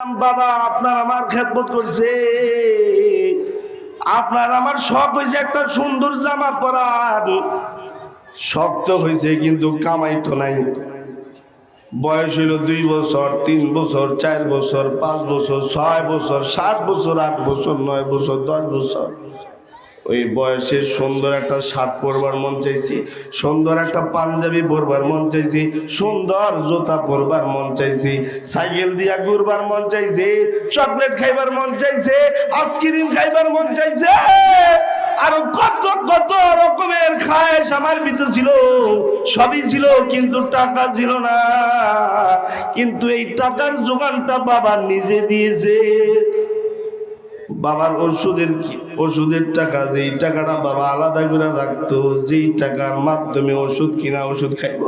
বাবা, আপনার আমার খেদমত করছে। আপনার আমার শখ হয়েছে একটা সুন্দর জামা পরার। তো হয়েছে কিন্তু কামাই তো নাই। বয়স হইল দুই বছর, তিন বছর, চার বছর, পাঁচ বছর, ছয় বছর, সাত বছর, আট বছর, নয় বছর, দশ বছর। ওই বয়সে সুন্দর একটা শার্ট পরবার মন চাইছি, সুন্দর একটা পাঞ্জাবি পরবার মন চাইছি, সুন্দর জুতা পরবার মন চাইছি, সাইকেল দিয়া ঘুরবার মন চাইছে, চকলেট খাইবার মন চাইছে, আইসক্রিম খাইবার মন চাইছে। আরও কত কত রকমের খায়েশ আমার ভিতরে ছিল, সবই ছিল, কিন্তু টাকা ছিল না। কিন্তু এই টাকার যোগানটা বাবা নিজে দিয়েছে। বাবার ওষুধের ওষুধের টাকা, যেই টাকাটা বাবা আলাদা করে রাখতো, যেই টাকার মাধ্যমে ওষুধ কিনা, ওষুধ খাইব।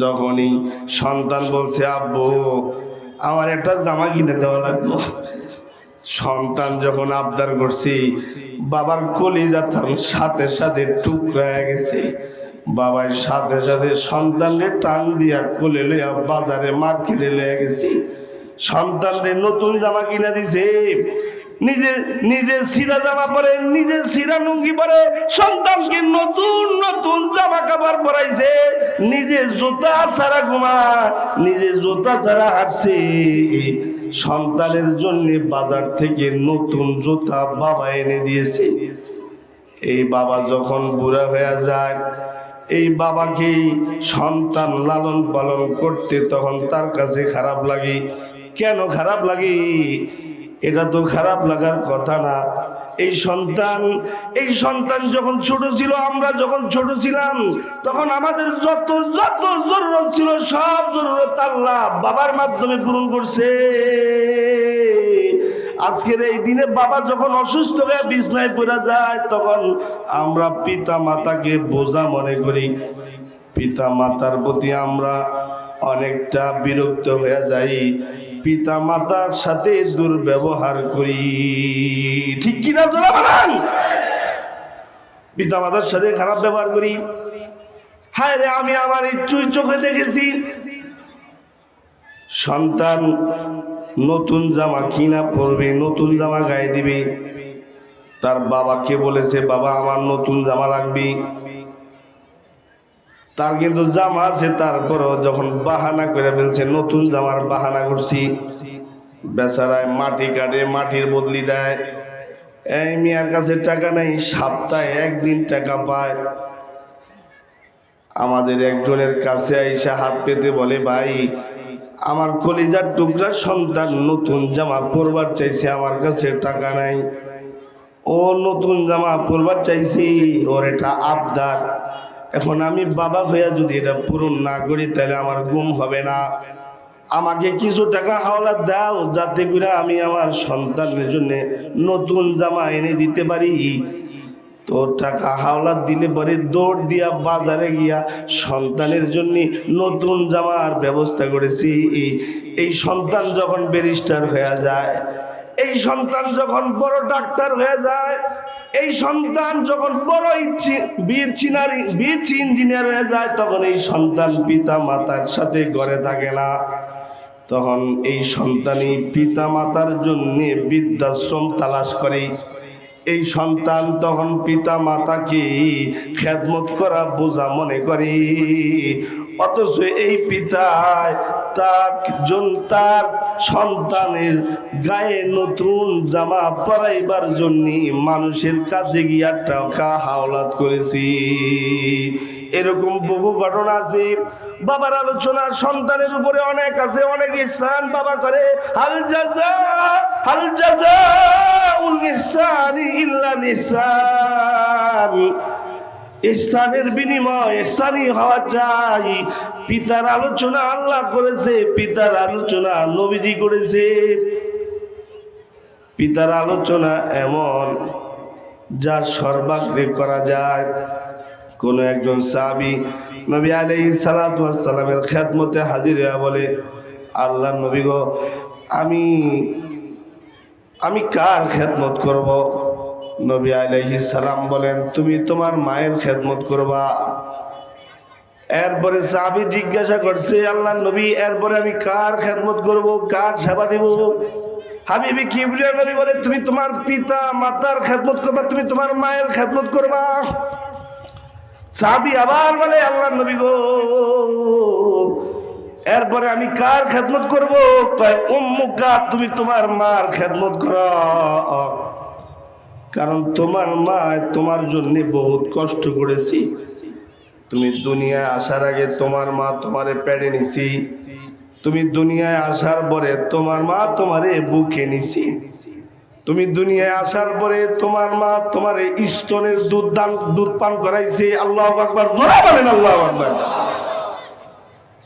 যখনই সন্তান বলছে, আব্বু, আমার একটা জামা কিনে দেওয়া লাগল। সন্তান যখন আবদার করছি, বাবার কলিজাটার সাথে সাথে টুকরা গেছে। বাবার সাথে সাথে সন্তানের টান দিয়া কোলে লইয়া বাজারে মার্কেটে লইয়া গেছি। সন্তানরে নতুন জামা কিনা দিছে। নিজে নিজে সিরা জামা পরে নিজে সিরা লুঙ্গি পরে, সন্তানকে নতুন নতুন জামা কাপড় পরাইছে। নিজে জুতা ছাড়া ঘুমায় নিজে জুতা ছাড়া হাঁটছে। সন্তানের জন্য বাজার থেকে নতুন জুতা বাবা এনে দিয়েছে। এই বাবা যখন বুড়া হয়ে যায়, এই বাবাকে সন্তান লালন পালন করতে তখন তার কাছে খারাপ লাগে। কেন খারাপ লাগে? এটা তো খারাপ লাগার কথা না। এই সন্তান এই সন্তান যখন ছোট ছিল, আমরা যখন ছোট ছিলাম, তখন আমাদের যত যত জরুরত ছিল, সব জরুরত আল্লাহ বাবার মাধ্যমে পূরণ করছে। আজকের এই দিনে বাবা যখন অসুস্থ হয়ে বিছনায় পড়ে যায়, তখন আমরা পিতা মাতাকে বোঝা মনে করি। পিতা মাতার প্রতি আমরা অনেকটা বিরক্ত হয়ে যাই। পিতা মাতার সাথে দুর্ব্যবহার করি। ঠিক কিনা জোরা বানান পিতা মাতার সাথে খারাপ ব্যবহার করি। হায় রে, আমি আমার এই চুই চোখে দেখেছি। সন্তান নতুন জামা কিনা পরবে, নতুন জামা গায়ে দিবে। তার বাবাকে বলেছে, বাবা, আমার নতুন জামা লাগবে। তার কিন্তু জামা আছে, তারপরও যখন বাহানা করে ফেলছে, নতুন জামার বাহানা করছি। বেচারায় মাটি কাটে, মাটির বদলি দেয়। এই মিয়ার কাছে টাকা নেই, সপ্তাহে একদিন টাকা পায়। আমাদের একজনের কাছে আইসা হাত পেতে বলে, ভাই, আমার কলিজার টুকরা সন্তান নতুন জামা পরবার চাইছে, আমার কাছে টাকা নাই। ও নতুন জামা পরবার চাইছি, ওর এটা আবদার। এখন আমি বাবা হইয়া যদি এটা পূরণ না করি, তাহলে আমার গুম হবে না। আমাকে কিছু টাকা হাওলা দাও, যাতে করে আমি আমার সন্তানের জন্য নতুন জামা এনে দিতে পারি। তো টাকা হাওলা দিলে পরে দৌড় দিয়া বাজারে গিয়া সন্তানের জন্য নতুন জামার ব্যবস্থা করেছি। এই- সন্তান যখন ব্যারিস্টার হয়ে যায় এই সন্তান যখন বড় ডাক্তার হয়ে যায়, এই সন্তান যখন বড় বিচ ইঞ্জিনিয়ার হয়ে যায়, তখন এই সন্তান পিতা মাতার সাথে ঘরে থাকে না। তখন এই সন্তানই পিতা মাতার জন্য বৃদ্ধাশ্রম তালাশ করে। এই সন্তান তখন পিতা মাতাকে খেদমত করা বোঝা মনে করে। অথচ এই পিতায় তার জন- তার সন্তানের গায়ে নতুন জামা পরাইবার জন্য মানুষের কাছে গিয়া টাকা হাওলাত করেছি। এরকম বহু ঘটনা আছে। বাবার আলোচনা, সন্তানের উপরে অনেক আছে, অনেক স্থান বাবা করে। হাল জাজা ইল্লা ইহসানের বিনিময় ইহসানি হওয়া চাই। পিতার আলোচনা আল্লাহ করেছে, পিতার আলোচনা নবীজি করেছে। পিতার আলোচনা এমন যা সর্বাগ্রে করা যায়। কোন একজন সাহাবি নবী ওয়াস সালামের খেদমতে হাজির হয়ে বলে, আল্লাহ নবী গো, আমি আমি কার খেদমত করব? নবী আলাইহিস সালাম বলেন, তুমি তোমার মায়ের খেদমত করবা। এরপরে সাহাবি জিজ্ঞাসা করছে, আল্লাহ নবী, এরপরে আমি কার খেদমত করব? কার সেবা দিব? হাবিবি কিবরিয়া নবী বলে, তুমি তোমার পিতা মাতার খেদমত করবা, তুমি তোমার মায়ের খেদমত করবা। সাহাবি আবার বলে, আল্লাহ নবী গো, এরপরে আমি কার খেদমত করব? কয়, উম্মুকা, তুমি তোমার মার খেদমত করো। কারণ তোমার মা তোমার জন্য বহুত কষ্ট করেছি। তুমি দুনিয়ায় আসার আগে তোমার মা তোমারে পেড়ে নিছি। তুমি দুনিয়ায় আসার পরে তোমার মা তোমারে বুকে নিছি। তুমি দুনিয়ায় আসার পরে তোমার মা তোমার স্তনের দুধ দান, দুধ পান করাইছে। আল্লাহ আকবার, জোরা বলেন আল্লাহ আকবার।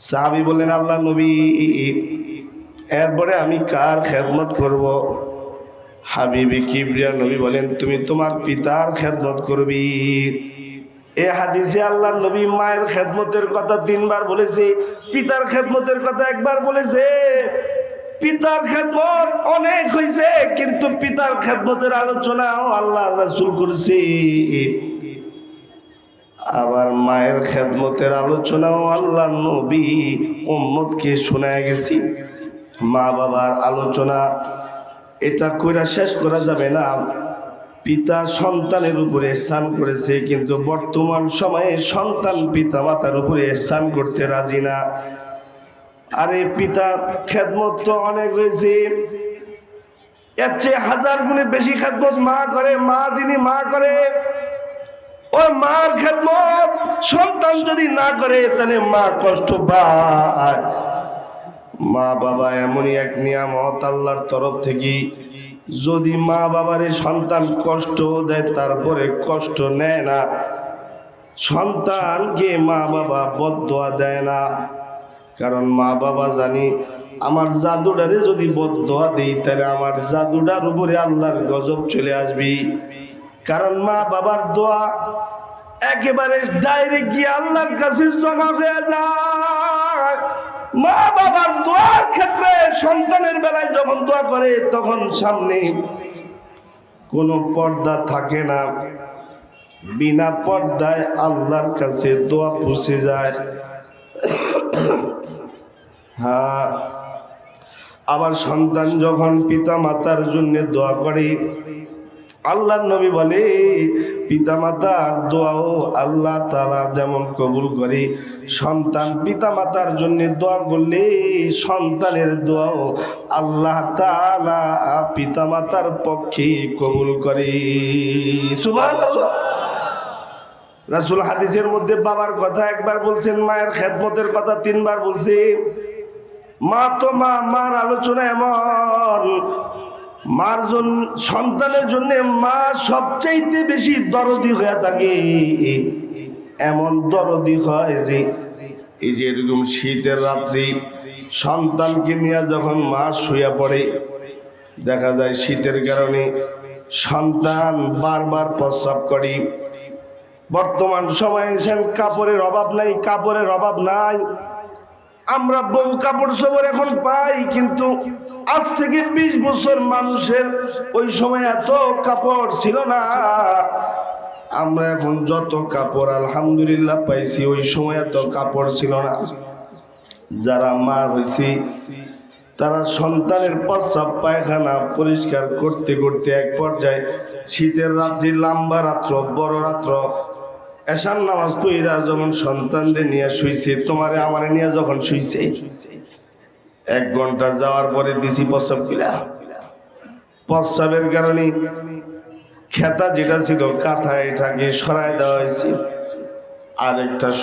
সাহাবি বলেন আল্লাহ নবী, এরপরে আমি কার খেদমত করব? হাবিবি কিবরিয়া নবী বলেন, তুমি তোমার পিতার খেদমত করবি। এ হাদিসে আল্লাহ নবী মায়ের খেদমতের কথা তিনবার বলেছে, পিতার খেদমতের কথা একবার বলেছে। পিতার খেদমত অনেক হয়েছে কিন্তু পিতার খেদমতের আলোচনাও আল্লাহ রাসূল করছে। আবার মায়ের খেদমতের আলোচনাও আল্লাহ নবী উম্মতকে শোনায় গেছি। মা বাবার আলোচনা এটা কইরা শেষ করা যাবে না। পিতা সন্তানের উপরে স্নান করেছে, কিন্তু বর্তমান সময়ে সন্তান পিতা মাতার উপরে স্নান করতে রাজি না। আরে পিতার খেদমত তো অনেক হয়েছে। এর চেয়ে হাজার গুণে বেশি খেদমত মা করে, মা যিনি মা করে, ও মার খেদমত সন্তান যদি না করে, তাহলে মা কষ্ট পায়। মা বাবা এমনই এক নিয়ামত আল্লাহর তরফ থেকে। যদি মা বাবারে সন্তান কষ্ট দেয়, তারপরে কষ্ট নেয় না। সন্তানকে মা বাবা বদোয়া দেয় না। কারণ মা বাবা জানি, আমার জাদুটারে যদি বদোয়া দিই, তাহলে আমার জাদুটার উপরে আল্লাহর গজব চলে আসবি। কারণ মা বাবার দোয়া একেবারে ডাইরেক্ট গিয়ে আল্লাহর কাছে জমা হয়ে যায়। মা বাবার দোয়ার ক্ষেত্রে সন্তানের বেলায় যখন দোয়া করে, তখন সামনে কোনো পর্দা থাকে না। বিনা পর্দায় আল্লাহর কাছে দোয়া পুষে যায়। হ্যাঁ আবার সন্তান যখন পিতা মাতার জন্য দোয়া করে আল্লাহ নবী বলে পিতা মাতার দোয়াও আল্লাহ তালা যেমন কবুল করে। সন্তান পিতা মাতার জন্য দোয়া করলে সন্তানের দোয়াও আল্লাহ তালা পিতা মাতার পক্ষে কবুল করে। রাসুল হাদিসের মধ্যে বাবার কথা একবার বলছেন, মায়ের খেদমতের কথা তিনবার বলছে মা তো মা, মার আলোচনা এমন। মার জন্য সন্তানের জন্য মা সবচাইতে বেশি দরদি হয়ে থাকে। এমন দরদি হয় যে, এই যে এরকম শীতের রাত্রি, সন্তানকে নিয়ে যখন মা শুয়ে পড়ে, দেখা যায় শীতের কারণে সন্তান বারবার প্রস্রাব করে। বর্তমান সময়ে কাপড়ের অভাব নাই, কাপড়ের অভাব নাই। আমরা বহু কাপড় চোপড় এখন পাই, কিন্তু আজ থেকে বিশ বছর মানুষের ওই সময় এত কাপড় ছিল না। আমরা এখন যত কাপড় আলহামদুলিল্লাহ পাইছি, ওই সময় এত কাপড় ছিল না। যারা মা হয়েছি তারা সন্তানের প্রস্রাব পায়খানা পরিষ্কার করতে করতে এক পর্যায়ে শীতের রাত্রি, লম্বা রাত্র, বড় রাত্র এসার নামাজ পইরা যখন সন্তানদের নিয়ে শুইছে, তোমারে আমারে নিয়ে যখন শুইছে, এক ঘণ্টা যাওয়ার পরে দিছি প্রস্তাব কিরা প্রস্তাবের কারণে খেতা যেটা ছিল, কাঁথা এটাকে সরাই দেওয়া হয়েছে। আর একটা